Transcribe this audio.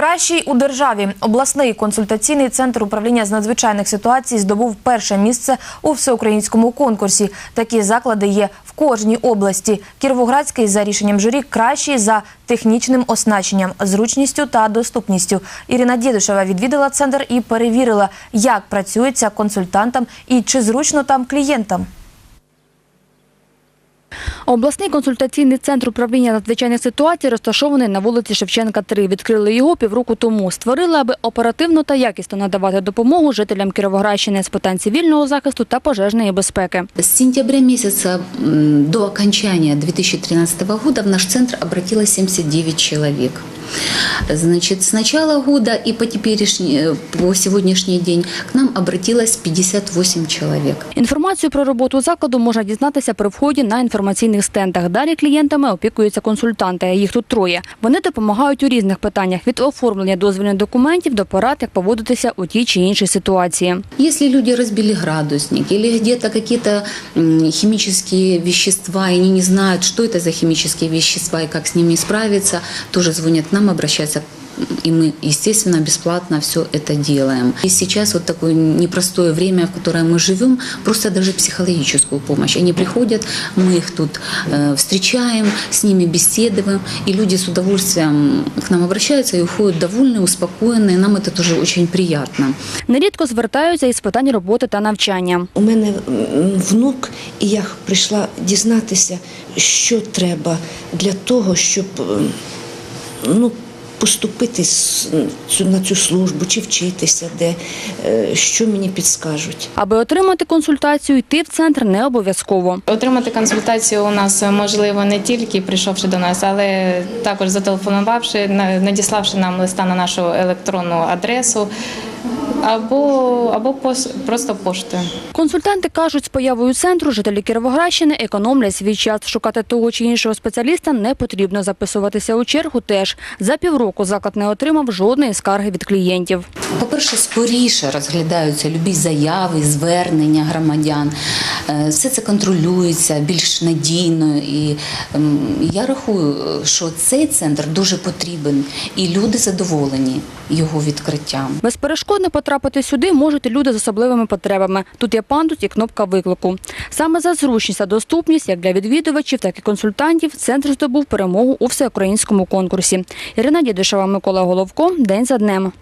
Кращий у державі обласний консультаційний центр управління з надзвичайних ситуацій здобув перше місце у всеукраїнському конкурсі. Такі заклади є в кожній області. Кіровоградський за рішенням журі кращий за технічним оснащенням, зручністю та доступністю. Ірина Дідушева відвідала центр і перевірила, як працюється консультантам і чи зручно там клієнтам. Обласний консультаційний центр управління надзвичайних ситуацій розташований на вулиці Шевченка, 3. Відкрили його півроку тому. Створили, аби оперативно та якісно надавати допомогу жителям Кіровоградщини з питань цивільного захисту та пожежної безпеки. З сентября місяця до окончання 2013 года в наш центр обратилось 79 человек. Значит, с начала года и по, теперешний, по сегодняшний день к нам обратилось 58 человек. Інформацію про роботу закладу можна дізнатися при вході на інформаційних стендах. Далі клієнтами опікуються консультанти. Їх тут троє. Вони допомагають у різних питаннях від оформлення дозвільних документів до порад, як поводитися у тій чи іншій ситуації. Если люди разбили градусник или где-то какие-то химические вещества, и они не знают, что это за химические вещества и как с ними справиться, тоже звонят к нам, обращаются и мы, естественно, бесплатно все это делаем. И сейчас вот такое непростое время, в которое мы живем, просто даже психологическую помощь. Они приходят, мы их тут э, встречаем, с ними беседуем, и люди с удовольствием к нам обращаются и уходят довольные, успокоенные. Нам это тоже очень приятно. Нерідко звертаються із питань роботи та навчання. У мене м, внук, і я прийшла дізнатися, що треба для того, щоб ем, ну, поступити на цю службу чи вчитися, де, е, що мені підскажуть. Аби отримати консультацію, йти в центр не обов'язково. Отримати консультацію у нас можливо не тільки прийшовши до нас, але також зателефонувавши, надіславши нам листа на нашу електронну адресу або, або пос- просто пошти. Консультанти кажуть, з появою центру жителі Кіровоградщини економлять свій час. Шукати того чи іншого спеціаліста не потрібно. Записуватися у чергу теж. За півроку заклад не отримав жодної скарги від клієнтів. По-перше, скоріше розглядаються любі заяви, звернення громадян. Е, Все це контролюється більш надійно. І ем, я рахую, що цей центр дуже потрібен, і люди задоволені його відкриттям. Безперешкодно потрапити сюди можуть люди з особливими потребами. Тут є пандус і кнопка виклику. Саме за зручність та доступність, як для відвідувачів, так і консультантів, центр здобув перемогу у всеукраїнському конкурсі. Ірина Дідишева, Микола Головко. День за днем.